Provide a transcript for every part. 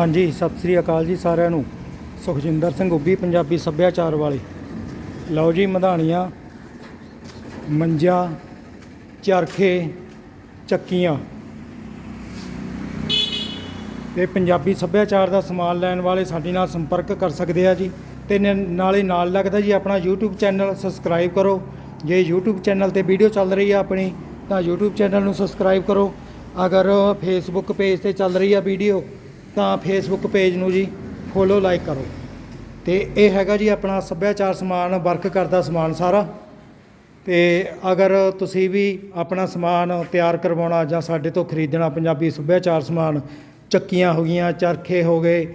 ਹਾਂਜੀ, ਸਤਿ ਸ੍ਰੀ ਅਕਾਲ ਜੀ ਸਾਰਿਆਂ ਨੂੰ। ਸੁਖਜਿੰਦਰ ਸਿੰਘ ਉੱਭੀ ਪੰਜਾਬੀ ਸੱਭਿਆਚਾਰ ਵਾਲੇ। ਲਓ ਜੀ, ਮਧਾਣੀਆਂ, ਮੰਜਾ, ਚਰਖੇ, ਚੱਕੀਆਂ। ਤੇ ਪੰਜਾਬੀ ਸੱਭਿਆਚਾਰ ਦਾ ਸਮਾਨ ਲੈਣ ਵਾਲੇ ਸਾਡੇ ਨਾਲ ਸੰਪਰਕ ਕਰ ਸਕਦੇ ਆ ਜੀ। ਤੇ ਨ- ਨਾਲੇ ਨਾਲ ਲੱਗਦਾ ਜੀ ਆਪਣਾ YouTube ਚੈਨਲ ਸਬਸਕ੍ਰਾਈਬ ਕਰੋ। ਜੇ YouTube ਚੈਨਲ ਤੇ ਵੀਡੀਓ ਚੱਲ ਰਹੀ ਆ ਆਪਣੀ, ਤਾਂ YouTube ਚੈਨਲ ਨੂੰ ਸਬਸਕ੍ਰਾਈਬ ਕਰੋ। ਅਗਰ Facebook ਪੇਜ ਤੇ ਚੱਲ ਰਹੀ ਆ ਵੀਡੀਓ ਤਾਂ ਫੇਸਬੁੱਕ ਪੇਜ ਨੂੰ ਜੀ ਫੋਲੋ ਲਾਈਕ ਕਰੋ। ਤੇ ਇਹ ਹੈਗਾ ਜੀ ਆਪਣਾ ਸੱਭਿਆਚਾਰ ਸਮਾਨ ਵਰਕ ਕਰਦਾ ਸਮਾਨ ਸਾਰਾ। ਤੇ ਅਗਰ ਤੁਸੀਂ ਵੀ ਆਪਣਾ ਸਮਾਨ ਤਿਆਰ ਕਰਵਾਉਣਾ ਜਾਂ ਸਾਡੇ ਤੋਂ ਖਰੀਦਣਾ, ਪੰਜਾਬੀ ਸੱਭਿਆਚਾਰ ਸਮਾਨ, ਚੱਕੀਆਂ ਹੋ ਗਈਆਂ, ਚਰਖੇ ਹੋ ਗਏ,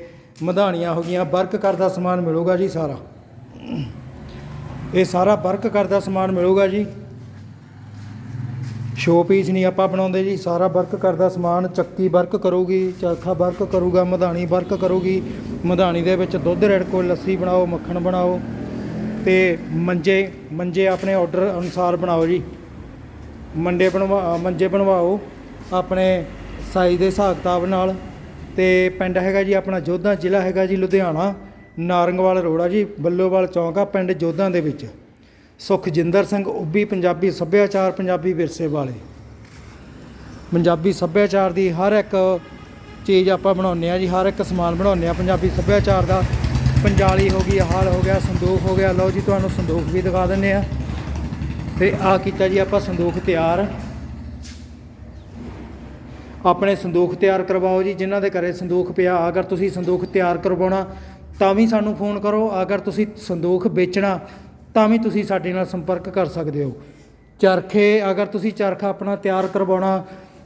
ਮਧਾਣੀਆਂ ਹੋ ਗਈਆਂ ਵਰਕ ਕਰਦਾ ਸਮਾਨ ਮਿਲੂਗਾ ਜੀ ਸਾਰਾ। ਇਹ ਸਾਰਾ ਵਰਕ ਕਰਦਾ ਸਮਾਨ ਮਿਲੂਗਾ ਜੀ। ਸ਼ੋ ਪੀਸ ਨਹੀਂ ਆਪਾਂ ਬਣਾਉਂਦੇ ਜੀ। ਸਾਰਾ ਵਰਕ ਕਰਦਾ ਸਮਾਨ, ਚੱਕੀ ਵਰਕ ਕਰੂਗੀ ਚਰਖਾ ਵਰਕ ਕਰੂਗਾ, ਮਧਾਣੀ ਵਰਕ ਕਰੂਗੀ। ਮਧਾਣੀ ਦੇ ਵਿੱਚ ਦੁੱਧ ਰੜਕੋ ਲੱਸੀ ਬਣਾਓ, ਮੱਖਣ ਬਣਾਓ ਤੇ ਮੰਜੇ ਮੰਜੇ ਆਪਣੇ ਆਰਡਰ ਅਨੁਸਾਰ ਬਣਾਓ ਜੀ। ਮੰਡੇ ਬਣਵਾ, ਮੰਜੇ ਬਣਵਾਓ ਆਪਣੇ ਸਾਈਜ਼ ਦੇ ਹਿਸਾਬ ਕਿਤਾਬ ਨਾਲ ਤੇ ਪਿੰਡ ਹੈਗਾ ਜੀ ਆਪਣਾ ਜੋਧਾ, ਜ਼ਿਲ੍ਹਾ ਹੈਗਾ ਜੀ ਲੁਧਿਆਣਾ, ਨਾਰੰਗਵਾਲ ਰੋਡ ਜੀ, ਬੱਲੋਵਾਲ ਚੌਂਕ ਆ ਪਿੰਡ ਜੋਧਾਂ ਦੇ ਵਿੱਚ। ਸੁਖਜਿੰਦਰ ਸਿੰਘ ਉੱਭੀ, ਪੰਜਾਬੀ ਸੱਭਿਆਚਾਰ, ਪੰਜਾਬੀ ਵਿਰਸੇ ਵਾਲੇ। ਪੰਜਾਬੀ ਸੱਭਿਆਚਾਰ ਦੀ ਹਰ ਇੱਕ ਚੀਜ਼ ਆਪਾਂ ਬਣਾਉਂਦੇ ਆ ਜੀ, ਹਰ ਇੱਕ ਸਮਾਨ ਬਣਾਉਂਦੇ ਆ ਪੰਜਾਬੀ ਸੱਭਿਆਚਾਰ ਦਾ ਪੰਜਾਲੀ ਹੋ ਗਈ, ਹਾਲ ਹੋ ਗਿਆ, ਸੰਦੂਖ ਹੋ ਗਿਆ। ਲਓ ਜੀ, ਤੁਹਾਨੂੰ ਸੰਦੂਖ ਵੀ ਦਿਖਾ ਦਿੰਨੇ ਆ ਤੇ ਆ ਕੀਤਾ ਜੀ ਆਪਾਂ ਸੰਦੂਖ ਤਿਆਰ। ਆਪਣੇ ਸੰਦੂਖ ਤਿਆਰ ਕਰਵਾਓ ਜੀ, ਜਿਨ੍ਹਾਂ ਦੇ ਘਰੇ ਸੰਦੂਖ ਪਿਆ। ਅਗਰ ਤੁਸੀਂ ਸੰਦੂਖ ਤਿਆਰ ਕਰਵਾਉਣਾ, ਤਾਂ ਵੀ ਸਾਨੂੰ ਫੋਨ ਕਰੋ। ਅਗਰ ਤੁਸੀਂ ਸੰਦੂਖ ਵੇਚਣਾ ਤਾਂ ਵੀ ਤੁਸੀਂ ਸਾਡੇ ਨਾਲ ਸੰਪਰਕ ਕਰ ਸਕਦੇ ਹੋ। ਚਰਖੇ, ਅਗਰ ਤੁਸੀਂ ਚਰਖਾ ਆਪਣਾ ਤਿਆਰ ਕਰਵਾਉਣਾ,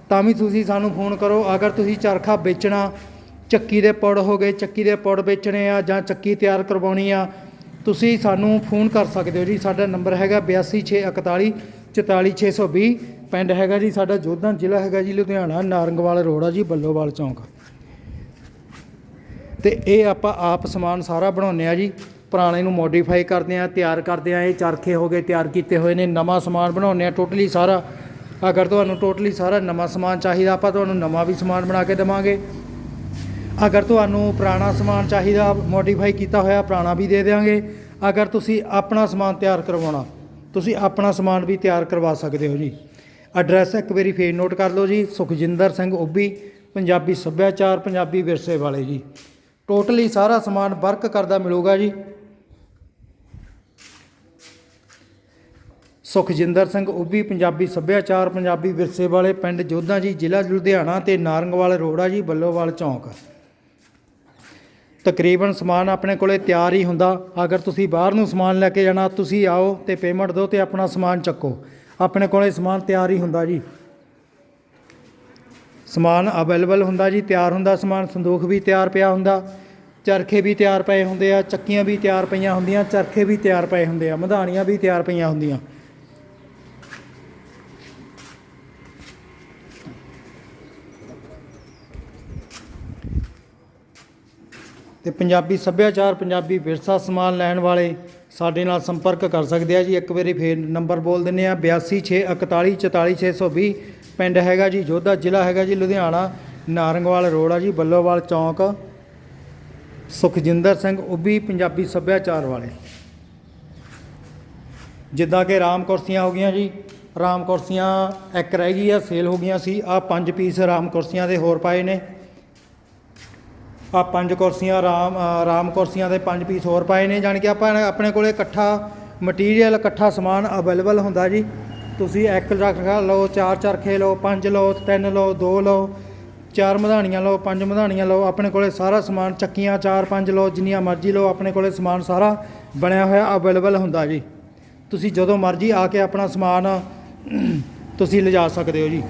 ਤਾਂ ਵੀ ਤੁਸੀਂ ਸਾਨੂੰ ਫੋਨ ਕਰੋ। ਅਗਰ ਤੁਸੀਂ ਚਰਖਾ ਵੇਚਣਾ, ਚੱਕੀ ਦੇ ਪੁੜ ਹੋ ਗਏ, ਚੱਕੀ ਦੇ ਪੁੜ ਵੇਚਣੇ ਆ ਜਾਂ ਚੱਕੀ ਤਿਆਰ ਕਰਵਾਉਣੀ ਆ, ਤੁਸੀਂ ਸਾਨੂੰ ਫੋਨ ਕਰ ਸਕਦੇ ਹੋ ਜੀ। ਸਾਡਾ ਨੰਬਰ ਹੈਗਾ 82641 44620 ਪਿੰਡ ਹੈਗਾ ਜੀ ਸਾਡਾ ਜੋਧਾਂ ਜ਼ਿਲ੍ਹਾ ਹੈਗਾ ਜੀ ਲੁਧਿਆਣਾ, ਨਾਰੰਗਵਾਲ ਰੋਡ ਆ ਜੀ, ਬੱਲੋਵਾਲ ਚੌਂਕ। ਤੇ ਇਹ ਆਪਾਂ ਆਪ ਸਮਾਨ ਸਾਰਾ ਬਣਾਉਂਦੇ ਆ ਜੀ। ਪੁਰਾਣੇ ਨੂੰ ਮੋਡੀਫਾਈ ਕਰਦੇ ਆ, ਤਿਆਰ ਕਰਦੇ ਆ, ਇਹ ਚਰਖੇ ਹੋ ਗਏ, ਤਿਆਰ ਕੀਤੇ ਹੋਏ ਨੇ, ਨਵਾਂ ਸਮਾਨ ਬਣਾਉਂਦੇ ਆ ਟੋਟਲੀ ਸਾਰਾ। ਅਗਰ ਤੁਹਾਨੂੰ ਟੋਟਲੀ ਸਾਰਾ ਨਵਾਂ ਸਮਾਨ ਚਾਹੀਦਾ, ਆਪਾਂ ਤੁਹਾਨੂੰ ਨਵਾਂ ਵੀ ਸਮਾਨ ਬਣਾ ਕੇ ਦੇਵਾਂਗੇ। ਅਗਰ ਤੁਹਾਨੂੰ ਪੁਰਾਣਾ ਸਮਾਨ ਚਾਹੀਦਾ ਮੋਡੀਫਾਈ ਕੀਤਾ ਹੋਇਆ, ਪੁਰਾਣਾ ਵੀ ਦੇ ਦੇਵਾਂਗੇ ਅਗਰ ਤੁਸੀਂ ਆਪਣਾ ਸਮਾਨ ਤਿਆਰ ਕਰਵਾਉਣਾ, ਤੁਸੀਂ ਆਪਣਾ ਸਮਾਨ ਵੀ ਤਿਆਰ ਕਰਵਾ ਸਕਦੇ ਹੋ ਜੀ। ਐਡਰੈਸ ਇੱਕ ਵਾਰੀ ਫੇਰ ਨੋਟ ਕਰ ਲਓ ਜੀ, ਸੁਖਜਿੰਦਰ ਸਿੰਘ ਉੱਭੀ ਪੰਜਾਬੀ ਸੱਭਿਆਚਾਰ, ਪੰਜਾਬੀ ਵਿਰਸੇ ਵਾਲੇ ਜੀ। ਟੋਟਲੀ ਸਾਰਾ ਸਮਾਨ ਵਰਕ ਕਰਦਾ ਮਿਲੂਗਾ ਜੀ। ਸੁਖਜਿੰਦਰ ਸਿੰਘ ਉੱਭੀ, ਪੰਜਾਬੀ ਸੱਭਿਆਚਾਰ, ਪੰਜਾਬੀ ਵਿਰਸੇ ਵਾਲੇ ਪਿੰਡ ਜੋਧਾ ਜੀ, ਜ਼ਿਲ੍ਹਾ ਲੁਧਿਆਣਾ ਤੇ ਨਾਰੰਗਵਾਲ ਰੋਡ ਆ ਜੀ, ਬੱਲੋਵਾਲ ਚੌਂਕ। ਤਕਰੀਬਨ ਸਮਾਨ ਆਪਣੇ ਕੋਲੇ ਤਿਆਰ ਹੀ ਹੁੰਦਾ। ਅਗਰ ਤੁਸੀਂ ਬਾਹਰ ਨੂੰ ਸਮਾਨ ਲੈ ਕੇ ਜਾਣਾ, ਤੁਸੀਂ ਆਓ ਤੇ ਪੇਮੈਂਟ ਦਿਓ ਤੇ ਆਪਣਾ ਸਮਾਨ ਚੱਕੋ। ਆਪਣੇ ਕੋਲੇ ਸਮਾਨ ਤਿਆਰ ਹੀ ਹੁੰਦਾ ਜੀ। ਸਮਾਨ ਅਵੇਲੇਬਲ ਹੁੰਦਾ ਜੀ, ਤਿਆਰ ਹੁੰਦਾ ਸਮਾਨ। ਸੰਦੂਖ ਵੀ ਤਿਆਰ ਪਿਆ ਹੁੰਦਾ। ਚਰਖੇ ਵੀ ਤਿਆਰ ਪਏ ਹੁੰਦੇ ਆ, ਚੱਕੀਆਂ ਵੀ ਤਿਆਰ ਪਈਆਂ ਹੁੰਦੀਆਂ, ਚਰਖੇ ਵੀ ਤਿਆਰ ਪਏ ਹੁੰਦੇ ਆ, ਮਧਾਣੀਆਂ ਵੀ ਤਿਆਰ ਪਈਆਂ ਹੁੰਦੀਆਂ। ਤੇ ਪੰਜਾਬੀ ਸੱਭਿਆਚਾਰ, ਪੰਜਾਬੀ ਵਿਰਸਾ ਸਮਾਨ ਲੈਣ ਵਾਲੇ ਸਾਡੇ ਨਾਲ ਸੰਪਰਕ ਕਰ ਸਕਦੇ ਆ ਜੀ। ਇੱਕ ਵਾਰੀ ਫੇਰ ਨੰਬਰ ਬੋਲ ਦਿੰਨੇ ਆ 8264144620 ਪਿੰਡ ਹੈਗਾ ਜੀ, ਜੋਧਾ ਜ਼ਿਲ੍ਹਾ ਹੈਗਾ ਜੀ, ਲੁਧਿਆਣਾ, ਨਾਰੰਗਵਾਲ ਰੋਡ ਆ ਜੀ, ਬੱਲੋਵਾਲ ਚੌਂਕ, ਸੁਖਜਿੰਦਰ ਸਿੰਘ ਉੱਭੀ, ਪੰਜਾਬੀ ਸੱਭਿਆਚਾਰ ਵਾਲੇ। ਜਿੱਦਾਂ ਕਿ ਰਾਮ ਕੁਰਸੀਆਂ ਹੋ ਗਈਆਂ ਜੀ, ਰਾਮ ਕੁਰਸੀਆਂ ਇੱਕ ਰਹਿ ਗਈ ਆ, ਸੇਲ ਹੋ ਗਈਆਂ ਸੀ ਆ ਪੰਜ ਪੀਸ ਰਾਮ ਕੁਰਸੀਆਂ ਦੇ ਹੋਰ ਪਾਏ ਨੇ। ਆ ਪੰਜ ਕੁਰਸੀਆਂ ਰਾਮ ਅ, ਰਾਮ ਕੁਰਸੀਆਂ ਦੇ ਪੰਜ ਪੀਸ ਹੋਰ ਪਾਏ ਨੇ ਜਾਣੀ ਕਿ ਆਪਾਂ ਆਪਣੇ ਕੋਲੇ ਇਕੱਠਾ ਮਟੀਰੀਅਲ ਇਕੱਠਾ ਸਮਾਨ ਅਵੇਲੇਬਲ ਹੁੰਦਾ ਜੀ। ਤੁਸੀਂ ਇੱਕ ਚਰਖਾ ਲਓ ਚਾਰ ਚਰਖੇ ਲਓ ਪੰਜ ਲਓ ਤਿੰਨ ਲਓ ਦੋ ਲਓ ਚਾਰ ਮਧਾਣੀਆਂ ਲਓ ਪੰਜ ਮਧਾਣੀਆਂ ਲਓ ਆਪਣੇ ਕੋਲੇ ਸਾਰਾ ਸਮਾਨ ਚੱਕੀਆਂ ਚਾਰ ਪੰਜ ਲਓ ਜਿੰਨੀਆਂ ਮਰਜ਼ੀ ਲਓ ਆਪਣੇ ਕੋਲੇ ਸਮਾਨ ਸਾਰਾ ਬਣਿਆ ਹੋਇਆ ਅਵੇਲੇਬਲ ਹੁੰਦਾ ਜੀ। ਤੁਸੀਂ ਜਦੋਂ ਮਰਜ਼ੀ ਆ ਕੇ ਆਪਣਾ ਸਮਾਨ ਤੁਸੀਂ ਲਿਜਾ ਸਕਦੇ ਹੋ ਜੀ।